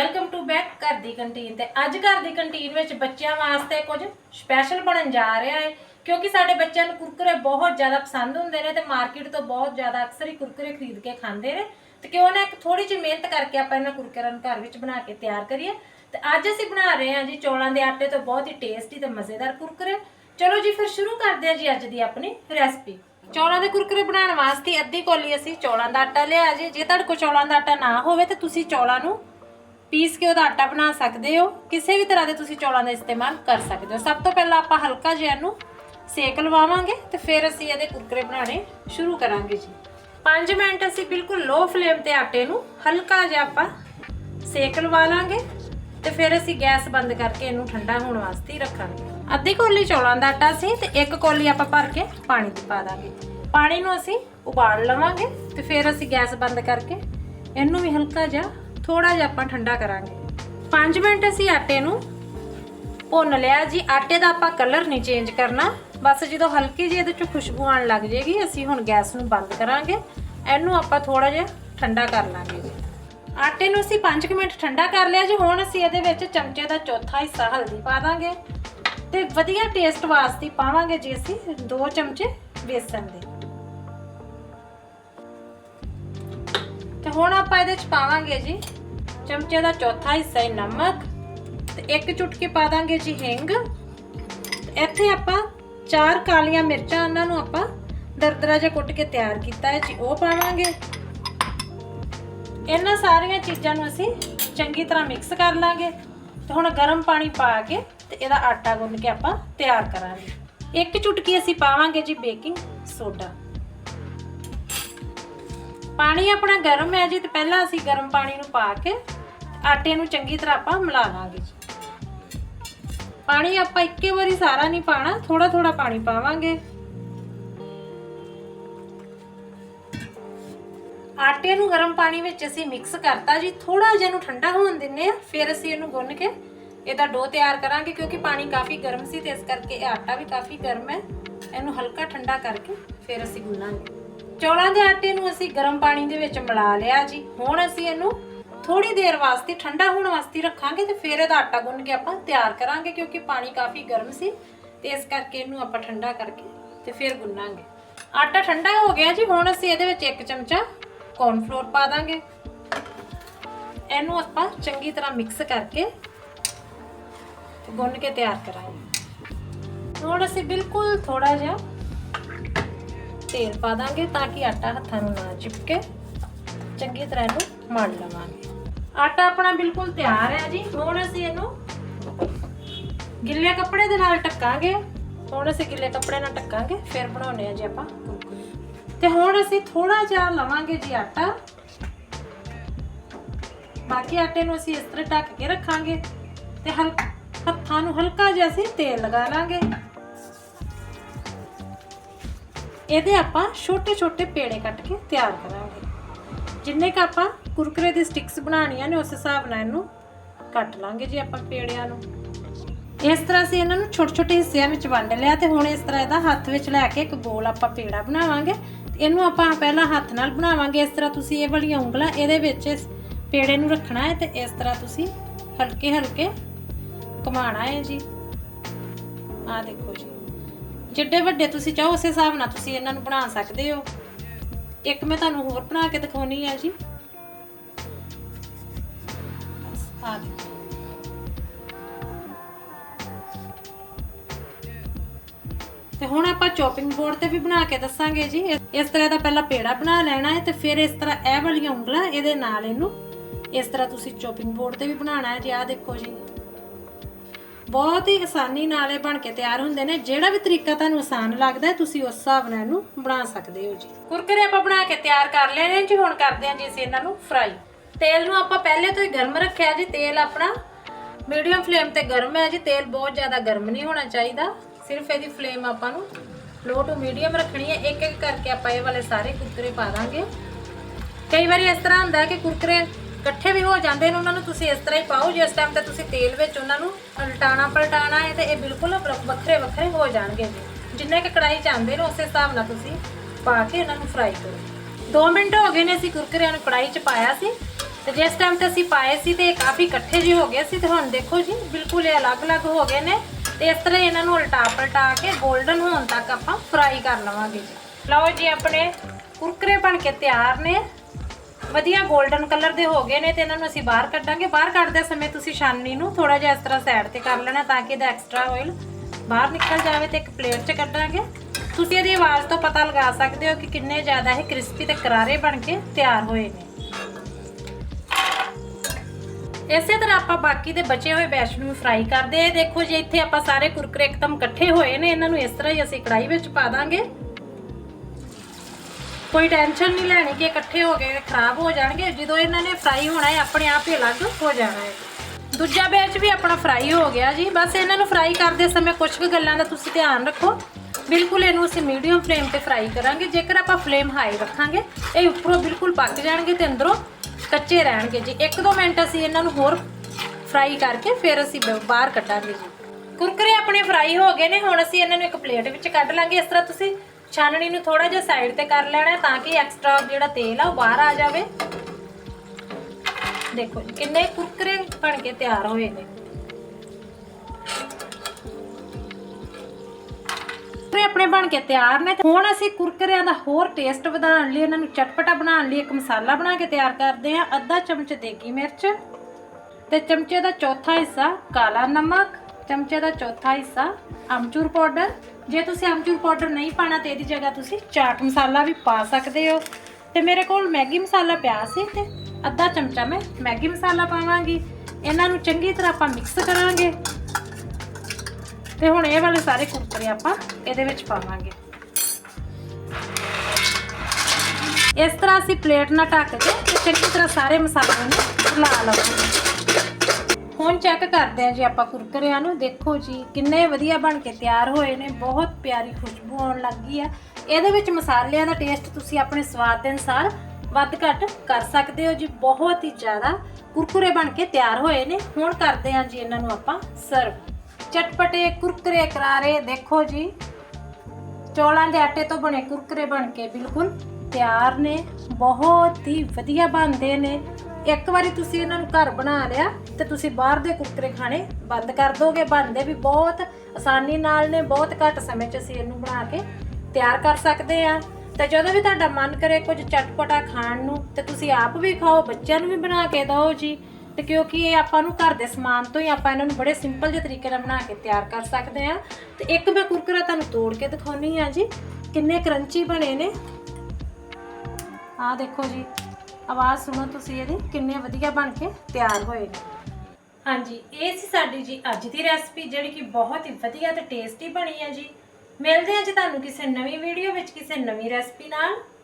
Welcome to back ਘਰ ਦੀ canteen ਤੇ। ਅੱਜ ਘਰ ਦੀ ਕੰਟੀਨ ਵਿੱਚ ਬੱਚਿਆਂ ਵਾਸਤੇ ਕੁਝ ਸਪੈਸ਼ਲ ਬਣਨ ਜਾ ਰਿਹਾ ਹੈ। ਕਿਉਂਕਿ ਸਾਡੇ ਬੱਚਿਆਂ ਨੂੰ ਕੁਰਕਰੇ ਬਹੁਤ ਜ਼ਿਆਦਾ ਪਸੰਦ ਹੁੰਦੇ ਨੇ ਤੇ ਮਾਰਕੀਟ ਤੋਂ ਬਹੁਤ ਜ਼ਿਆਦਾ ਅਕਸਰ ਹੀ ਕੁਰਕਰੇ ਖਰੀਦ ਕੇ ਖਾਂਦੇ ਨੇ। ਤੇ ਕਿਉਂ ਨਾ ਇੱਕ ਥੋੜੀ ਜਿਹੀ ਮਿਹਨਤ ਕਰਕੇ ਆਪਾਂ ਇਹਨਾਂ ਕੁਰਕਰਿਆਂ ਨੂੰ ਘਰ ਵਿੱਚ ਬਣਾ ਕੇ ਤਿਆਰ ਕਰੀਏ। ਤੇ ਅੱਜ ਅਸੀਂ ਬਣਾ ਰਹੇ ਹਾਂ ਜੀ ਚੌਲਾਂ ਦੇ ਆਟੇ ਤੋਂ ਬਹੁਤ ਹੀ ਟੇਸਟੀ ਤੇ ਮਜ਼ੇਦਾਰ ਕੁਰਕਰੇ। ਚਲੋ ਜੀ, ਫਿਰ ਸ਼ੁਰੂ ਕਰਦੇ ਹਾਂ ਜੀ ਅੱਜ ਦੀ ਆਪਣੀ ਰੈਸਪੀ ਚੌਲਾਂ ਦੇ ਕੁਰਕਰੇ ਬਣਾਉਣ ਵਾਸਤੇ ਅੱਧੀ ਕੋਲੀ ਅਸੀਂ ਚੌਲਾਂ ਦਾ ਆਟਾ ਲਿਆ ਜੀ। ਜੇ ਤੁਹਾਡੇ ਕੋਲ ਚੌਲਾਂ ਦਾ ਆਟਾ ਨਾ ਹੋਵੇ ਤੇ ਤੁਸੀਂ ਚੌਲਾਂ ਨੂੰ ਪੀਸ ਕੇ ਉਹਦਾ ਆਟਾ ਬਣਾ ਸਕਦੇ ਹੋ। ਕਿਸੇ ਵੀ ਤਰ੍ਹਾਂ ਦੇ ਤੁਸੀਂ ਚੌਲਾਂ ਦਾ ਇਸਤੇਮਾਲ ਕਰ ਸਕਦੇ ਹੋ। ਸਭ ਤੋਂ ਪਹਿਲਾਂ ਆਪਾਂ ਹਲਕਾ ਜਿਹਾ ਇਹਨੂੰ ਸੇਕ ਲਵਾਵਾਂਗੇ ਤੇ ਫਿਰ ਅਸੀਂ ਇਹਦੇ ਕੁੱਕਰੇ ਬਣਾਉਣੇ ਸ਼ੁਰੂ ਕਰਾਂਗੇ ਜੀ। 5 ਮਿੰਟ ਅਸੀਂ ਬਿਲਕੁਲ ਲੋ ਫਲੇਮ ਤੇ ਆਟੇ ਨੂੰ ਹਲਕਾ ਜਿਹਾ ਆਪਾਂ ਸੇਕ ਲਵਾ ਲਾਂਗੇ ਤੇ ਫਿਰ ਅਸੀਂ ਗੈਸ ਬੰਦ ਕਰਕੇ ਇਹਨੂੰ ਠੰਡਾ ਹੋਣ ਵਾਸਤੇ ਹੀ ਰੱਖਾਂਗੇ। ਅੱਧੀ ਕੋਲੀ ਚੌਲਾਂ ਦਾ ਆਟਾ ਸੀ ਤੇ ਇੱਕ ਕੋਲੀ ਆਪਾਂ ਭਰ ਕੇ ਪਾਣੀ ਦੀ ਪਾ ਦਾਂਗੇ। ਪਾਣੀ ਨੂੰ ਅਸੀਂ ਉਬਾਲ ਲਵਾਂਗੇ ਤੇ ਫਿਰ ਅਸੀਂ ਗੈਸ ਬੰਦ ਕਰਕੇ ਇਹਨੂੰ ਵੀ ਹਲਕਾ ਜਿਹਾ ਥੋੜਾ ਜਿਹਾ ਆਪਾਂ ਠੰਡਾ ਕਰਾਂਗੇ। 5 ਮਿੰਟ ਅਸੀਂ ਆਟੇ ਨੂੰ ਭੁੰਨ ਲਿਆ ਜੀ। ਆਟੇ ਦਾ ਆਪਾਂ ਕਲਰ ਨਹੀਂ ਚੇਂਜ ਕਰਨਾ। ਬਸ ਜਦੋਂ ਹਲਕੀ ਜਿਹੀ ਇਹਦੇ ਚੋਂ ਖੁਸ਼ਬੂ ਆਉਣ ਲੱਗ ਜੇਗੀ ਅਸੀਂ ਹੁਣ ਗੈਸ ਨੂੰ ਬੰਦ ਕਰਾਂਗੇ। ਇਹਨੂੰ ਆਪਾਂ ਥੋੜਾ ਜਿਹਾ ਠੰਡਾ ਕਰ ਲਾਂਗੇ ਜੀ। ਆਟੇ ਨੂੰ ਅਸੀਂ 5 ਮਿੰਟ ਠੰਡਾ ਕਰ ਲਿਆ ਜੀ। ਹੁਣ ਅਸੀਂ ਇਹਦੇ ਵਿੱਚ ਚਮਚੇ ਦਾ ਚੌਥਾ ਹਿੱਸਾ ਹਲਦੀ ਪਾ ਦਾਂਗੇ ਤੇ ਵਧੀਆ ਟੇਸਟ ਵਾਸਤੇ ਪਾਵਾਂਗੇ ਜੀ ਅਸੀਂ 2 ਚਮਚੇ ਬੇਸਨ ਦੇ। ਤੇ ਹੁਣ ਆਪਾਂ ਇਹਦੇ ਚ ਪਾਵਾਂਗੇ ਜੀ ਚਮਚੇ ਦਾ ਚੌਥਾ ਹਿੱਸਾ ਹੀ ਨਮਕ। ਤੇ ਇੱਕ ਚੁਟਕੀ ਪਾ ਦਾਂਗੇ ਜੀ ਹਿੰਗ। ਇੱਥੇ ਆਪਾਂ ਚਾਰ ਕਾਲੀਆਂ ਮਿਰਚਾਂ ਉਹਨਾਂ ਨੂੰ ਆਪਾਂ ਦਰਦਰਾ ਜਿਹਾ ਕੁੱਟ ਕੇ ਤਿਆਰ ਕੀਤਾ ਹੈ ਜੀ, ਉਹ ਪਾਵਾਂਗੇ। ਇਹਨਾਂ ਸਾਰੀਆਂ ਚੀਜ਼ਾਂ ਨੂੰ ਅਸੀਂ ਚੰਗੀ ਤਰ੍ਹਾਂ ਮਿਕਸ ਕਰ ਲਾਂਗੇ। ਤੇ ਹੁਣ ਗਰਮ ਪਾਣੀ ਪਾ ਕੇ ਤੇ ਇਹਦਾ ਆਟਾ ਗੁੰਨ ਕੇ ਆਪਾਂ ਤਿਆਰ ਕਰਾਂਗੇ। ਇੱਕ ਚੁਟਕੀ ਅਸੀਂ ਪਾਵਾਂਗੇ ਜੀ ਬੇਕਿੰਗ ਸੋਡਾ। ਪਾਣੀ ਆਪਣਾ ਗਰਮ ਹੈ ਜੀ, ਤੇ ਪਹਿਲਾਂ ਅਸੀਂ ਗਰਮ ਪਾਣੀ ਨੂੰ ਪਾ ਕੇ ਆਟੇ ਨੂੰ ਚੰਗੀ ਤਰ੍ਹਾਂ ਆਪਾਂ ਮਿਲਾ ਲਾਂਗੇ ਪਾਣੀ ਆਪਾਂ ਇੱਕੇ ਵਾਰੀ ਸਾਰਾ ਨਹੀਂ ਪਾਣਾ ਥੋੜਾ ਥੋੜਾ ਪਾਣੀ ਪਾਵਾਂਗੇ। ਆਟੇ ਨੂੰ ਗਰਮ ਪਾਣੀ ਵਿੱਚ ਅਸੀਂ ਮਿਕਸ ਕਰਤਾ ਜੀ ਥੋੜਾ ਜਿਹਾ ਨੂੰ ਠੰਡਾ ਹੋਣ ਦਿੰਨੇ ਆ, ਫਿਰ ਅਸੀਂ ਇਹਨੂੰ ਗੁੰਨ ਕੇ ਇਹਦਾ ਡੋ ਤਿਆਰ ਕਰਾਂਗੇ, ਕਿਉਂਕਿ ਪਾਣੀ ਕਾਫੀ ਗਰਮ ਸੀ ਤੇ ਇਸ ਕਰਕੇ ਇਹ ਆਟਾ ਵੀ ਕਾਫੀ ਗਰਮ ਹੈ। ਇਹਨੂੰ ਹਲਕਾ ਠੰਡਾ ਕਰਕੇ ਫਿਰ ਅਸੀਂ ਗੁੰਨਾਂਗੇ। ਚੌਲਾਂ ਦੇ ਆਟੇ ਨੂੰ ਅਸੀਂ ਗਰਮ ਪਾਣੀ ਦੇ ਵਿੱਚ ਮਿਲਾ ਲਿਆ ਜੀ। ਹੁਣ ਅਸੀਂ ਇਹਨੂੰ ਥੋੜੀ ਦੇਰ ਵਾਸਤੇ, ਠੰਡਾ ਹੋਣ ਵਾਸਤੇ ਰੱਖਾਂਗੇ ਤੇ ਫਿਰ ਇਹਦਾ ਆਟਾ ਗੁੰਨ ਕੇ ਆਪਾਂ ਤਿਆਰ ਕਰਾਂਗੇ ਕਿਉਂਕਿ ਪਾਣੀ ਕਾਫੀ ਗਰਮ ਸੀ ਤੇ ਇਸ ਕਰਕੇ ਇਹਨੂੰ ਆਪਾਂ ਠੰਡਾ ਕਰਕੇ ਤੇ ਫਿਰ ਗੁੰਨਾਂਗੇ। ਆਟਾ ਠੰਡਾ ਹੋ ਗਿਆ ਜੀ, ਹੁਣ ਅਸੀਂ ਇਹਦੇ ਵਿੱਚ ਇੱਕ ਚਮਚਾ ਕੌਰਨਫਲੋਰ ਪਾ ਦਾਂਗੇ। ਇਹਨੂੰ ਆਪਾਂ ਚੰਗੀ ਤਰ੍ਹਾਂ ਮਿਕਸ ਕਰਕੇ ਤੇ ਗੁੰਨ ਕੇ ਤਿਆਰ ਕਰਾਂਗੇ। ਹੁਣ ਅਸੀਂ ਬਿਲਕੁਲ ਥੋੜਾ ਜਿਹਾ ਤੇਲ ਪਾ ਦਾਂਗੇ ਤਾਂ ਕਿ ਆਟਾ ਹੱਥਾਂ ਨੂੰ ਨਾ ਚਿਪਕੇ। ਚੰਗੀ ਤਰ੍ਹਾਂ ਇਹਨੂੰ ਮੜ ਲਵਾਂਗੇ। ਆਟਾ ਆਪਣਾ ਬਿਲਕੁਲ ਤਿਆਰ ਹੈ ਜੀ। ਹੁਣ ਅਸੀਂ ਇਹਨੂੰ ਗਿੱਲੇ ਕੱਪੜੇ ਦੇ ਨਾਲ ਟੱਕਾਂਗੇ ਹੁਣ ਅਸੀਂ ਗਿੱਲੇ ਕੱਪੜੇ ਨਾਲ ਟੱਕਾਂਗੇ ਫਿਰ ਬਣਾਉਣੇ ਆ ਜੀ ਆਪਾਂ। ਤੇ ਹੁਣ ਅਸੀਂ ਥੋੜਾ ਜਿਹਾ ਲਵਾਂਗੇ ਜੀ ਆਟਾ। ਬਾਕੀ ਆਟੇ ਨੂੰ ਅਸੀਂ ਇਸ ਤਰ੍ਹਾਂ ਢੱਕ ਕੇ ਰੱਖਾਂਗੇ ਤੇ ਹਲ ਹੱਥਾਂ ਨੂੰ ਹਲਕਾ ਜਿਹਾ ਅਸੀਂ ਤੇਲ ਲਗਾ ਲਾਂਗੇ। ਇਹਦੇ ਆਪਾਂ ਛੋਟੇ ਛੋਟੇ ਪੇੜੇ ਕੱਟ ਕੇ ਤਿਆਰ ਕਰਾਂਗੇ। ਜਿੰਨੇ ਕ ਆਪਾਂ ਕੁਰਕਰੇ ਦੀ ਸਟਿਕਸ ਬਣਾਉਣੀਆਂ ਨੇ, ਉਸ ਹਿਸਾਬ ਨਾਲ ਇਹਨੂੰ ਕੱਟ ਲਾਂਗੇ ਜੀ ਆਪਾਂ ਪੇੜਿਆਂ ਨੂੰ। ਇਸ ਤਰ੍ਹਾਂ ਅਸੀਂ ਇਹਨਾਂ ਨੂੰ ਛੋਟੇ ਛੋਟੇ ਹਿੱਸਿਆਂ ਵਿੱਚ ਵੰਡ ਲਿਆ ਤੇ ਹੁਣ ਇਸ ਤਰ੍ਹਾਂ ਇਹਦਾ ਹੱਥ ਵਿੱਚ ਲੈ ਕੇ ਇੱਕ ਗੋਲ ਆਪਾਂ ਪੇੜਾ ਬਣਾਵਾਂਗੇ। ਇਹਨੂੰ ਆਪਾਂ ਪਹਿਲਾਂ ਹੱਥ ਨਾਲ ਬਣਾਵਾਂਗੇ, ਇਸ ਤਰ੍ਹਾਂ ਤੁਸੀਂ ਇਹ ਵਾਲੀਆਂ ਉਂਗਲਾਂ ਇਹਦੇ ਵਿੱਚ ਇਸ ਪੇੜੇ ਨੂੰ ਰੱਖਣਾ ਹੈ ਤੇ ਇਸ ਤਰ੍ਹਾਂ ਤੁਸੀਂ ਹਲਕੇ ਹਲਕੇ ਘੁਮਾਣਾ ਹੈ ਜੀ। ਆਹ ਦੇਖੋ ਜੀ। ਜਿੱਡੇ ਵੱਡੇ ਤੁਸੀਂ ਚਾਹੋ, ਉਸੇ ਹਿਸਾਬ ਨਾਲ ਤੁਸੀਂ ਇਹਨਾਂ ਨੂੰ ਬਣਾ ਸਕਦੇ ਹੋ। ਇੱਕ ਮੈਂ ਤੁਹਾਨੂੰ ਹੋਰ ਬਣਾ ਕੇ ਦਿਖਾਉਣੀ ਹੈ ਜੀ। ਆਹ ਤੇ ਹੁਣ ਆਪਾਂ ਚੌਪਿੰਗ ਬੋਰਡ ਤੇ ਵੀ ਬਣਾ ਕੇ ਦੱਸਾਂਗੇ ਜੀ। ਇਸ- ਤਰ੍ਹਾਂ ਦਾ ਪਹਿਲਾਂ ਪੇੜਾ ਬਣਾ ਲੈਣਾ ਹੈ ਤੇ ਫਿਰ ਇਸ ਤਰ੍ਹਾਂ ਇਹ ਵਾਲੀਆਂ ਉਂਗਲਾਂ ਇਹਦੇ ਨਾਲ ਇਹਨੂੰ ਇਸ ਤਰ੍ਹਾਂ ਤੁਸੀਂ ਚੌਪਿੰਗ ਬੋਰਡ ਤੇ ਵੀ ਬਣਾਉਣਾ ਹੈ ਜੀ। ਆਹ ਦੇਖੋ ਜੀ। ਬਹੁਤ ਹੀ ਆਸਾਨੀ ਨਾਲ ਇਹ ਬਣ ਕੇ ਤਿਆਰ ਹੁੰਦੇ ਨੇ। ਜਿਹੜਾ ਵੀ ਤਰੀਕਾ ਤੁਹਾਨੂੰ ਆਸਾਨ ਲੱਗਦਾ ਹੈ, ਤੁਸੀਂ ਉਸ ਹਿਸਾਬ ਨਾਲ ਇਹਨੂੰ ਬਣਾ ਸਕਦੇ ਹੋ ਜੀ। ਕੁਰਕਰੇ ਆਪਾਂ ਬਣਾ ਕੇ ਤਿਆਰ ਕਰ ਲਏ ਨੇ ਜੀ। ਹੁਣ ਕਰਦੇ ਹਾਂ ਜੀ ਅਸੀਂ ਇਹਨਾਂ ਨੂੰ ਫਰਾਈ ਤੇਲ ਨੂੰ ਆਪਾਂ ਪਹਿਲੇ ਤੋਂ ਹੀ ਗਰਮ ਰੱਖਿਆ ਜੀ, ਤੇਲ ਆਪਣਾ ਮੀਡੀਅਮ ਫਲੇਮ ਤੇ ਗਰਮ ਹੈ ਜੀ, ਤੇਲ ਬਹੁਤ ਜ਼ਿਆਦਾ ਗਰਮ ਨਹੀਂ ਹੋਣਾ ਚਾਹੀਦਾ। ਸਿਰਫ ਇਹਦੀ ਫਲੇਮ ਆਪਾਂ ਨੂੰ ਲੋ ਟੂ ਮੀਡੀਅਮ ਰੱਖਣੀ ਹੈ। ਇੱਕ ਇੱਕ ਕਰਕੇ ਆਪਾਂ ਇਹ ਵਾਲੇ ਸਾਰੇ ਕੁਰਕਰੇ ਪਾ ਦਾਂਗੇ। ਕਈ ਵਾਰੀ ਇਸ ਤਰ੍ਹਾਂ ਹੁੰਦਾ ਕਿ ਕੁਰਕਰੇ ਇਕੱਠੇ ਵੀ ਹੋ ਜਾਂਦੇ ਨੇ, ਉਹਨਾਂ ਨੂੰ ਤੁਸੀਂ ਇਸ ਤਰ੍ਹਾਂ ਹੀ ਪਾਓ। ਜਿਸ ਟਾਈਮ ਤੇ ਤੁਸੀਂ ਤੇਲ ਵਿੱਚ ਉਹਨਾਂ ਨੂੰ ਉਲਟਾਣਾ ਪਲਟਾਣਾ ਹੈ, ਤੇ ਇਹ ਬਿਲਕੁਲ ਵੱਖਰੇ ਵੱਖਰੇ ਹੋ ਜਾਣਗੇ ਜੀ। ਜਿੰਨੇ ਕਿ ਕੜਾਈ ਚ ਆਉਂਦੇ ਨੇ, ਉਸੇ ਹਿਸਾਬ ਨਾਲ ਤੁਸੀਂ ਪਾ ਕੇ ਉਹਨਾਂ ਨੂੰ ਫਰਾਈ ਕਰੋ। 2 ਮਿੰਟ ਹੋ ਗਏ ਨੇ ਅਸੀਂ ਕੁਰਕਰਿਆਂ ਨੂੰ ਕੜਾਈ ਚ ਪਾਇਆ ਸੀ। ਤੇ ਜਿਸ ਟਾਈਮ ਤੇ ਅਸੀਂ ਪਾਏ ਸੀ ਤੇ ਇਹ ਕਾਫੀ ਇਕੱਠੇ ਜਿਹੇ ਹੋ ਗਏ ਸੀ ਤੇ ਹੁਣ ਦੇਖੋ ਜੀ, ਬਿਲਕੁਲ ਇਹ ਅਲੱਗ-ਅਲੱਗ ਹੋ ਗਏ ਨੇ ਤੇ ਇਸ ਤਰ੍ਹਾਂ ਇਹਨਾਂ ਨੂੰ ਉਲਟਾ ਪਲਟਾ ਕੇ 골ਡਨ ਹੋਣ ਤੱਕ ਆਪਾਂ ਫਰਾਈ ਕਰ ਲਵਾਂਗੇ ਜੀ। ਲਓ ਜੀ, ਆਪਣੇ ਕੁਰਕਰੇ ਬਣ ਕੇ ਤਿਆਰ ਨੇ। ਵਧੀਆ 골ਡਨ ਕਲਰ ਦੇ ਹੋ ਗਏ ਨੇ ਤੇ ਇਹਨਾਂ ਨੂੰ ਅਸੀਂ ਬਾਹਰ ਕੱਢਾਂਗੇ। ਬਾਹਰ ਕੱਢਦੇ ਸਮੇਂ ਤੁਸੀਂ ਛਾਨਣੀ ਨੂੰ ਥੋੜਾ ਜਿਹਾ ਇਸ ਤਰ੍ਹਾਂ ਸਾਈਡ ਤੇ ਕਰ ਲੈਣਾ ਤਾਂ ਕਿ ਇਹਦਾ ਐਕਸਟਰਾ ਆਇਲ ਬਾਹਰ ਨਿਕਲ ਜਾਵੇ ਤੇ ਇੱਕ ਪਲੇਟ 'ਚ ਕੱਢਾਂਗੇ। ਤੁਸੀਂ ਇਹਦੀ ਆਵਾਜ਼ ਤੋਂ ਪਤਾ ਲਗਾ ਸਕਦੇ ਹੋ ਕਿ ਕਿੰਨੇ ਜ਼ਿਆਦਾ ਇਹ ਕ੍ਰਿਸਪੀ ਤੇ ਕਰਾਰੇ ਬਣ ਕੇ ਤਿਆਰ ਹੋਏ ਨੇ। ਇਸੇ ਤਰ੍ਹਾਂ ਆਪਾਂ ਬਾਕੀ ਦੇ ਬਚੇ ਹੋਏ ਬੈਸ਼ ਨੂੰ ਫਰਾਈ ਕਰਦੇ ਆ। ਦੇਖੋ ਜੀ, ਇੱਥੇ ਆਪਾਂ ਸਾਰੇ ਕੁਰਕਰੇ ਇੱਕਦਮ ਇਕੱਠੇ ਹੋਏ ਨੇ। ਇਹਨਾਂ ਨੂੰ ਇਸ ਤਰ੍ਹਾਂ ਹੀ ਅਸੀਂ ਕੜਾਈ ਵਿੱਚ ਪਾ ਦਾਂਗੇ। ਕੋਈ ਟੈਨਸ਼ਨ ਨਹੀਂ ਲੈਣੀ ਕਿ ਇਕੱਠੇ ਹੋ ਗਏ, ਖਰਾਬ ਹੋ ਜਾਣਗੇ। ਜਦੋਂ ਇਹਨਾਂ ਨੇ ਫਰਾਈ ਹੋਣਾ ਹੈ, ਆਪਣੇ ਆਪ ਹੀ ਅਲੱਗ ਹੋ ਜਾਣਾ ਹੈ। ਦੂਜਾ ਬੈਚ ਵੀ ਆਪਣਾ ਫਰਾਈ ਹੋ ਗਿਆ ਜੀ। ਬਸ ਇਹਨਾਂ ਨੂੰ ਫਰਾਈ ਕਰਦੇ ਸਮੇਂ ਕੁਝ ਕੁ ਗੱਲਾਂ ਦਾ ਤੁਸੀਂ ਧਿਆਨ ਰੱਖੋ। ਬਿਲਕੁਲ ਇਹਨੂੰ ਅਸੀਂ ਮੀਡੀਅਮ ਫਲੇਮ ਤੇ ਫਰਾਈ ਕਰਾਂਗੇ। ਜੇਕਰ ਆਪਾਂ ਫਲੇਮ ਹਾਈ ਰੱਖਾਂਗੇ, ਇਹ ਉੱਪਰੋਂ ਬਿਲਕੁਲ ਪੱਕ ਜਾਣਗੇ ਤੇ ਅੰਦਰੋਂ ਕੱਚੇ ਰਹਿਣਗੇ ਜੀ। 1-2 ਮਿੰਟ ਅਸੀਂ ਇਹਨਾਂ ਨੂੰ ਹੋਰ ਫਰਾਈ ਕਰਕੇ ਫਿਰ ਅਸੀਂ ਬਾਹਰ ਕੱਢਾਂਗੇ ਜੀ। ਕੁਰਕਰੇ ਆਪਣੇ ਫਰਾਈ ਹੋ ਗਏ ਨੇ, ਹੁਣ ਅਸੀਂ ਇਹਨਾਂ ਨੂੰ ਇੱਕ ਪਲੇਟ ਵਿੱਚ ਕੱਢ ਲਾਂਗੇ। ਇਸ ਤਰ੍ਹਾਂ ਤੁਸੀਂ ਛਾਨਣੀ ਨੂੰ ਥੋੜਾ ਜਿਹਾ ਸਾਈਡ ਤੇ ਕਰ ਲੈਣਾ ਤਾਂ ਕਿ ਐਕਸਟਰਾ ਜਿਹੜਾ ਤੇਲ ਆ ਉਹ ਬਾਹਰ ਆ ਜਾਵੇ। ਦੇਖੋ ਜੀ, ਕਿੰਨੇ ਕੁਰਕਰੇ ਬਣ ਕੇ ਤਿਆਰ ਹੋਏ ਨੇ। ਕੁਰਕਰੇ ਆਪਣੇ ਬਣ ਕੇ ਤਿਆਰ ਨੇ ਤੇ ਹੁਣ ਅਸੀਂ ਕੁਰਕਰਿਆਂ ਦਾ ਹੋਰ ਟੇਸਟ ਵਧਾਉਣ ਲਈ ਇਹਨਾਂ ਨੂੰ ਚਟਪਟਾ ਬਣਾਉਣ ਲਈ ਇੱਕ ਮਸਾਲਾ ਬਣਾ ਕੇ ਤਿਆਰ ਕਰਦੇ ਹਾਂ। ਅੱਧਾ ਚਮਚ ਦੇਗੀ ਮਿਰਚ ਤੇ ਚਮਚੇ ਦਾ ਚੌਥਾ ਹਿੱਸਾ ਕਾਲਾ ਨਮਕ, ਚਮਚੇ ਦਾ ਚੌਥਾ ਹਿੱਸਾ ਅਮਚੂਰ ਪਾਊਡਰ। ਜੇ ਤੁਸੀਂ ਅਮਚੂਰ ਪਾਊਡਰ ਨਹੀਂ ਪਾਣਾ ਤੇ ਇਹਦੀ ਜਗ੍ਹਾ ਤੁਸੀਂ ਚਾਟ ਮਸਾਲਾ ਵੀ ਪਾ ਸਕਦੇ ਹੋ। ਤੇ ਮੇਰੇ ਕੋਲ ਮੈਗੀ ਮਸਾਲਾ ਪਿਆ ਸੀ ਤੇ ਅੱਧਾ ਚਮਚਾ ਮੈਂ ਮੈਗੀ ਮਸਾਲਾ ਪਾਵਾਂਗੀ। ਇਹਨਾਂ ਨੂੰ ਚੰਗੀ ਤਰ੍ਹਾਂ ਆਪਾਂ ਮਿਕਸ ਕਰਾਂਗੇ। ਤੇ ਹੁਣ ਇਹ ਵਾਲੇ ਸਾਰੇ ਕੁਰਕਰੇ ਆਪਾਂ ਇਹਦੇ ਵਿੱਚ ਪਾਵਾਂਗੇ। ਇਸ ਤਰ੍ਹਾਂ ਅਸੀਂ ਪਲੇਟ ਨਾਲ ਢੱਕ ਕੇ ਤੇ ਚੰਗੀ ਤਰ੍ਹਾਂ ਸਾਰੇ ਮਸਾਲੇ ਨੂੰ ਲਾ ਲਵਾਂਗੇ। ਹੁਣ ਚੈੱਕ ਕਰਦੇ ਹਾਂ ਜੀ ਆਪਾਂ ਕੁਰਕਰਿਆਂ ਨੂੰ। ਦੇਖੋ ਜੀ, ਕਿੰਨੇ ਵਧੀਆ ਬਣ ਕੇ ਤਿਆਰ ਹੋਏ ਨੇ। ਬਹੁਤ ਪਿਆਰੀ ਖੁਸ਼ਬੂ ਆਉਣ ਲੱਗੀ ਆ। ਇਹਦੇ ਵਿੱਚ ਮਸਾਲਿਆਂ ਦਾ ਟੇਸਟ ਤੁਸੀਂ ਆਪਣੇ ਸਵਾਦ ਦੇ ਅਨੁਸਾਰ ਵੱਧ ਘੱਟ ਕਰ ਸਕਦੇ ਹੋ ਜੀ। ਬਹੁਤ ਹੀ ਜ਼ਿਆਦਾ ਕੁਰਕੁਰੇ ਬਣ ਕੇ ਤਿਆਰ ਹੋਏ ਨੇ। ਹੁਣ ਕਰਦੇ ਹਾਂ ਜੀ, ਇਹਨਾਂ ਨੂੰ ਆਪਾਂ ਸਰਵ ਚਟਪਟੇ ਕੁਰਕਰੇ ਕਰਾਰੇ ਦੇਖੋ ਜੀ, ਚੌਲਾਂ ਦੇ ਆਟੇ ਤੋਂ ਬਣੇ ਕੁਰਕਰੇ ਬਣ ਕੇ ਬਿਲਕੁਲ ਤਿਆਰ ਨੇ, ਬਹੁਤ ਹੀ ਵਧੀਆ ਬਣਦੇ ਨੇ। ਇੱਕ ਵਾਰੀ ਤੁਸੀਂ ਇਹਨਾਂ ਨੂੰ ਘਰ ਬਣਾ ਲਿਆ ਤੇ ਤੁਸੀਂ ਬਾਹਰ ਦੇ ਕੁਰਕਰੇ ਖਾਣੇ ਬੰਦ ਕਰ ਦੋਗੇ। ਬਣਦੇ ਵੀ ਬਹੁਤ ਆਸਾਨੀ ਨਾਲ ਨੇ, ਬਹੁਤ ਘੱਟ ਸਮੇਂ 'ਚ ਅਸੀਂ ਇਹਨੂੰ ਬਣਾ ਕੇ ਤਿਆਰ ਕਰ ਸਕਦੇ ਆ ਤੇ ਜਦੋਂ ਵੀ ਤੁਹਾਡਾ ਮਨ ਕਰੇ ਕੁਝ ਚਟਪਟਾ ਖਾਣ ਨੂੰ, ਤੇ ਤੁਸੀਂ ਆਪ ਵੀ ਖਾਓ, ਬੱਚਿਆਂ ਨੂੰ ਵੀ ਬਣਾ ਕੇ ਦਿਓ ਜੀ। ਤੇ ਕਿਉਂਕਿ ਇਹ ਆਪਾਂ ਨੂੰ ਘਰ ਦੇ ਸਮਾਨ ਤੋਂ ਹੀ ਆਪਾਂ ਇਹਨਾਂ ਨੂੰ ਬੜੇ ਸਿੰਪਲ ਜਿਹੇ ਤਰੀਕੇ ਨਾਲ ਬਣਾ ਕੇ ਤਿਆਰ ਕਰ ਸਕਦੇ ਆ ਤੇ ਇੱਕ ਮੈਂ ਕੁਰਕਰਾ ਤੁਹਾਨੂੰ ਤੋੜ ਕੇ ਦਿਖਾਉਣੀ ਆ ਜੀ। ਕਿੰਨੇ ਕਰੰਚੀ ਬਣੇ ਨੇ। ਆਹ ਦੇਖੋ ਜੀ, ਆਵਾਜ਼ ਸੁਣੋ ਤੁਸੀਂ ਇਹਦੀ, ਕਿੰਨੇ ਵਧੀਆ ਬਣ ਕੇ ਤਿਆਰ ਹੋਏ ਨੇ। ਹਾਂਜੀ, ਇਹ ਸੀ ਸਾਡੀ ਜੀ ਅੱਜ ਦੀ ਰੈਸਪੀ ਜਿਹੜੀ ਕਿ ਬਹੁਤ ਹੀ ਵਧੀਆ ਤੇ ਟੇਸਟੀ ਬਣੀ ਹੈ ਜੀ। ਮਿਲਦੇ ਹਾਂ ਜੀ ਤੁਹਾਨੂੰ ਕਿਸੇ ਨਵੀਂ ਵੀਡੀਓ ਵਿੱਚ, ਕਿਸੇ ਨਵੀਂ ਰੈਸਪੀ ਨਾਲ।